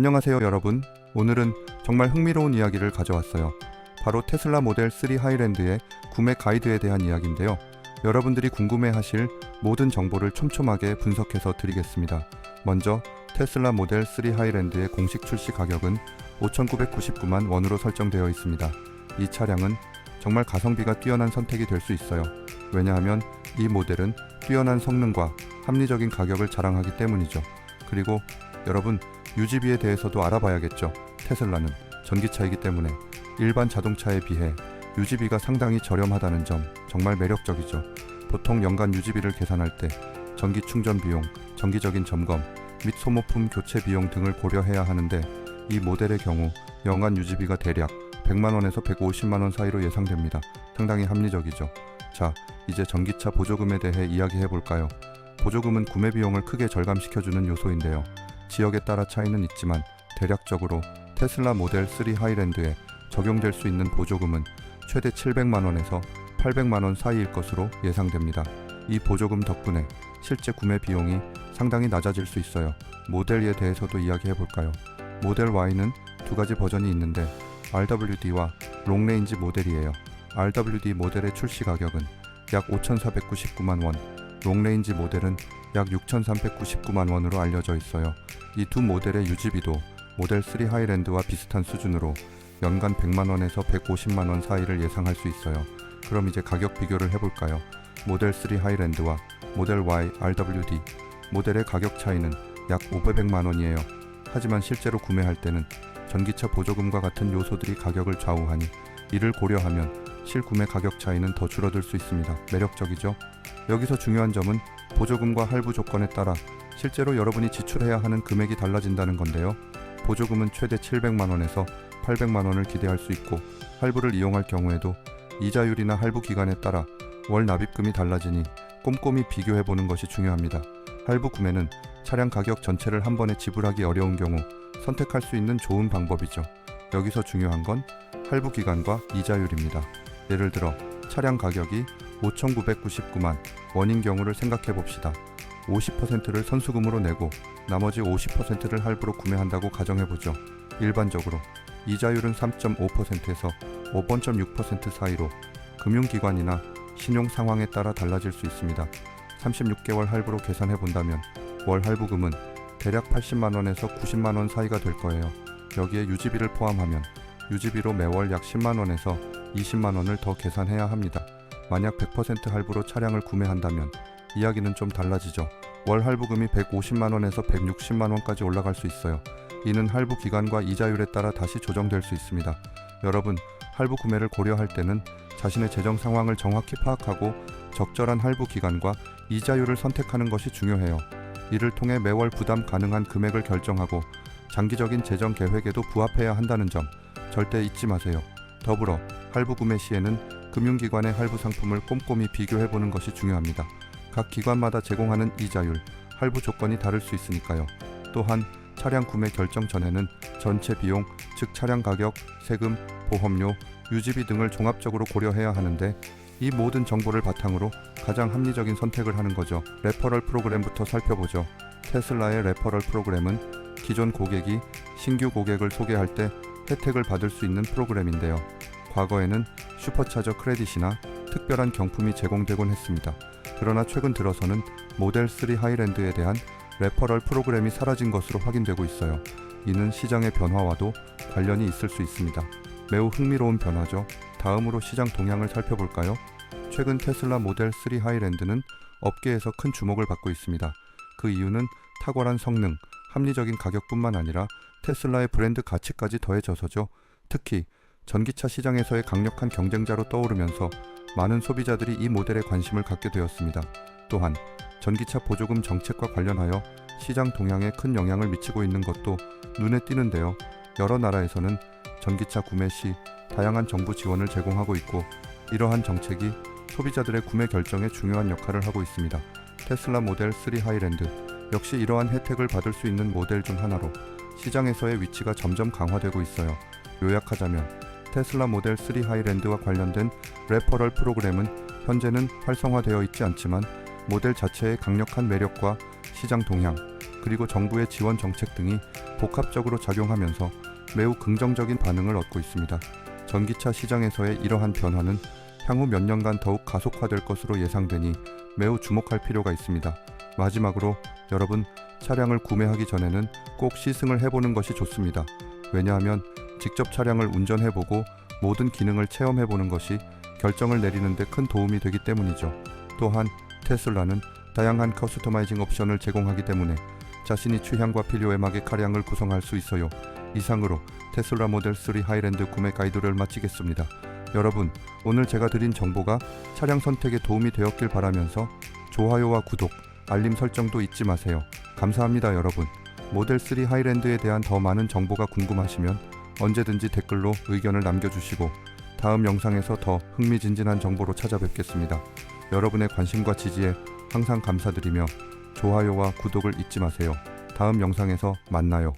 안녕하세요 여러분. 오늘은 정말 흥미로운 이야기를 가져왔어요. 바로 테슬라 모델 3 하이랜드의 구매 가이드에 대한 이야기인데요. 여러분들이 궁금해 하실 모든 정보를 촘촘하게 분석해서 드리겠습니다. 먼저 테슬라 모델 3 하이랜드의 공식 출시 가격은 5,999만 원으로 설정되어 있습니다. 이 차량은 정말 가성비가 뛰어난 선택이 될 수 있어요. 왜냐하면 이 모델은 뛰어난 성능과 합리적인 가격을 자랑하기 때문이죠. 그리고 여러분 유지비에 대해서도 알아봐야겠죠. 테슬라는 전기차이기 때문에 일반 자동차에 비해 유지비가 상당히 저렴하다는 점 정말 매력적이죠. 보통 연간 유지비를 계산할 때 전기 충전 비용, 정기적인 점검 및 소모품 교체 비용 등을 고려해야 하는데 이 모델의 경우 연간 유지비가 대략 100만 원에서 150만 원 사이로 예상됩니다. 상당히 합리적이죠. 자, 이제 전기차 보조금에 대해 이야기해 볼까요? 보조금은 구매 비용을 크게 절감시켜주는 요소인데요. 지역에 따라 차이는 있지만 대략적으로 테슬라 모델 3 하이랜드에 적용될 수 있는 보조금은 최대 700만 원에서 800만 원 사이일 것으로 예상됩니다. 이 보조금 덕분에 실제 구매 비용이 상당히 낮아질 수 있어요. 모델에 대해서도 이야기해 볼까요? 모델 Y는 두 가지 버전이 있는데 RWD와 롱레인지 모델이에요. RWD 모델의 출시 가격은 약 5,499만 원, 롱레인지 모델은 약 6,399만 원으로 알려져 있어요. 이 두 모델의 유지비도 모델 3 하이랜드와 비슷한 수준으로 연간 100만 원에서 150만 원 사이를 예상할 수 있어요. 그럼 이제 가격 비교를 해볼까요? 모델 3 하이랜드와 모델 Y RWD 모델의 가격 차이는 약 500만 원이에요. 하지만 실제로 구매할 때는 전기차 보조금과 같은 요소들이 가격을 좌우하니 이를 고려하면 실구매 가격 차이는 더 줄어들 수 있습니다. 매력적이죠? 여기서 중요한 점은 보조금과 할부 조건에 따라 실제로 여러분이 지출해야 하는 금액이 달라진다는 건데요. 보조금은 최대 700만 원에서 800만 원을 기대할 수 있고 할부를 이용할 경우에도 이자율이나 할부 기간에 따라 월 납입금이 달라지니 꼼꼼히 비교해 보는 것이 중요합니다. 할부 구매는 차량 가격 전체를 한 번에 지불하기 어려운 경우 선택할 수 있는 좋은 방법이죠. 여기서 중요한 건 할부 기간과 이자율입니다. 예를 들어 차량 가격이 5,999만 원인 경우를 생각해 봅시다. 50%를 선수금으로 내고 나머지 50%를 할부로 구매한다고 가정해 보죠. 일반적으로 이자율은 3.5%에서 5.6% 사이로 금융기관이나 신용 상황에 따라 달라질 수 있습니다. 36개월 할부로 계산해 본다면 월 할부금은 대략 80만 원에서 90만 원 사이가 될 거예요. 여기에 유지비를 포함하면 유지비로 매월 약 10만 원에서 20만 원을 더 계산해야 합니다. 만약 100% 할부로 차량을 구매한다면 이야기는 좀 달라지죠. 월 할부금이 150만 원에서 160만 원까지 올라갈 수 있어요. 이는 할부 기간과 이자율에 따라 다시 조정될 수 있습니다. 여러분, 할부 구매를 고려할 때는 자신의 재정 상황을 정확히 파악하고 적절한 할부 기간과 이자율을 선택하는 것이 중요해요. 이를 통해 매월 부담 가능한 금액을 결정하고 장기적인 재정 계획에도 부합해야 한다는 점 절대 잊지 마세요. 더불어 할부 구매 시에는 금융기관의 할부 상품을 꼼꼼히 비교해 보는 것이 중요합니다. 각 기관마다 제공하는 이자율, 할부 조건이 다를 수 있으니까요. 또한 차량 구매 결정 전에는 전체 비용, 즉 차량 가격, 세금, 보험료, 유지비 등을 종합적으로 고려해야 하는데 이 모든 정보를 바탕으로 가장 합리적인 선택을 하는 거죠. 레퍼럴 프로그램부터 살펴보죠. 테슬라의 레퍼럴 프로그램은 기존 고객이 신규 고객을 소개할 때 혜택을 받을 수 있는 프로그램인데요. 과거에는 슈퍼차저 크레딧이나 특별한 경품이 제공되곤 했습니다. 그러나 최근 들어서는 모델 3 하이랜드에 대한 레퍼럴 프로그램이 사라진 것으로 확인되고 있어요. 이는 시장의 변화와도 관련이 있을 수 있습니다. 매우 흥미로운 변화죠. 다음으로 시장 동향을 살펴볼까요? 최근 테슬라 모델 3 하이랜드는 업계에서 큰 주목을 받고 있습니다. 그 이유는 탁월한 성능, 합리적인 가격뿐만 아니라 테슬라의 브랜드 가치까지 더해져서죠. 특히 전기차 시장에서의 강력한 경쟁자로 떠오르면서 많은 소비자들이 이 모델에 관심을 갖게 되었습니다. 또한 전기차 보조금 정책과 관련하여 시장 동향에 큰 영향을 미치고 있는 것도 눈에 띄는데요. 여러 나라에서는 전기차 구매 시 다양한 정부 지원을 제공하고 있고 이러한 정책이 소비자들의 구매 결정에 중요한 역할을 하고 있습니다. 테슬라 모델 3 하이랜드 역시 이러한 혜택을 받을 수 있는 모델 중 하나로 시장에서의 위치가 점점 강화되고 있어요. 요약하자면 테슬라 모델 3 하이랜드와 관련된 레퍼럴 프로그램은 현재는 활성화되어 있지 않지만 모델 자체의 강력한 매력과 시장 동향 그리고 정부의 지원 정책 등이 복합적으로 작용하면서 매우 긍정적인 반응을 얻고 있습니다. 전기차 시장에서의 이러한 변화는 향후 몇 년간 더욱 가속화될 것으로 예상되니 매우 주목할 필요가 있습니다. 마지막으로 여러분 차량을 구매하기 전에는 꼭 시승을 해보는 것이 좋습니다. 왜냐하면 직접 차량을 운전해보고 모든 기능을 체험해보는 것이 결정을 내리는데 큰 도움이 되기 때문이죠. 또한 테슬라는 다양한 커스터마이징 옵션을 제공하기 때문에 자신이 취향과 필요에 맞게 차량을 구성할 수 있어요. 이상으로 테슬라 모델 3 하이랜드 구매 가이드를 마치겠습니다. 여러분, 오늘 제가 드린 정보가 차량 선택에 도움이 되었길 바라면서 좋아요와 구독, 알림 설정도 잊지 마세요. 감사합니다, 여러분. 모델 3 하이랜드에 대한 더 많은 정보가 궁금하시면 언제든지 댓글로 의견을 남겨주시고 다음 영상에서 더 흥미진진한 정보로 찾아뵙겠습니다. 여러분의 관심과 지지에 항상 감사드리며 좋아요와 구독을 잊지 마세요. 다음 영상에서 만나요.